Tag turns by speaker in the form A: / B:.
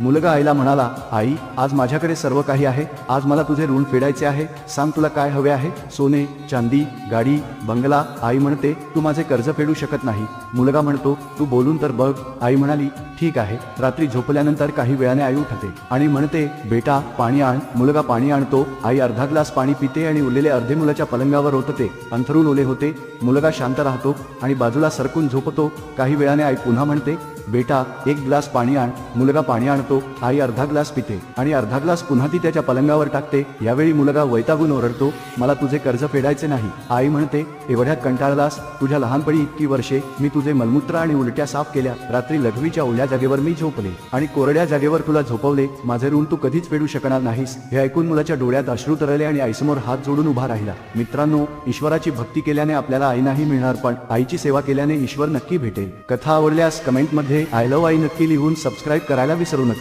A: मुलगा आईला म्हणाला आई आज माझ्याकडे सर्व काही आहे. आज मला तुझे ऋण फेडायचे आहे. सांग तुला काय हवे आहे. सोने चांदी गाडी बंगला. आई म्हणते तू माझे कर्ज फेडू शकत नाही. मुलगा म्हणतो तू बोलून तर बघ. आई म्हणाली ठीक आहे. रात्री झोपल्यानंतर काही वेळाने आई उठते आणि म्हणते बेटा पाणी आण. मुलगा पाणी आणतो. आई अर्धा ग्लास पाणी पिते आणि उरलेले अर्धे मुलाच्या पलंगावर होतते अंथरून ओले होते. मुलगा शांत राहतो आणि बाजूला सरकून झोपतो. काही वेळाने आई पुन्हा म्हणते बेटा एक ग्लास पाणी आण मुलगा पाणी आणतो आई अर्धा ग्लास पिते आणि अर्धा ग्लास पुन्हा ती त्याच्या पलंगावर टाकते. यावेळी मुलगा वैतागून ओरडतो मला तुझे कर्ज फेडायचे नाही. आई म्हणते एवढ्यात कंटाळलास? तुझ्या लहानपणी इतकी वर्षे मी तुझे मलमूत्र आणि उलट्या साफ केल्या. रात्री लघवीच्या ओल्या जागेवर मी झोपले आणि कोरड्या जागेवर तुला झोपवले. माझे ऋण तू कधीच फेडू शकणार नाहीस. हे ऐकून मुलाच्या डोळ्यात अश्रू तरले आणि आईसमोर हात जोडून उभा राहिला. मित्रांनो ईश्वराची भक्ती केल्याने आपल्याला आई नाही मिळणार पण आईची सेवा केल्याने ईश्वर नक्की भेटेल. कथा आवडल्यास कमेंटमध्ये आय लव्ह आई नक्की लिहून सबस्क्राईब करायला विसरू नका.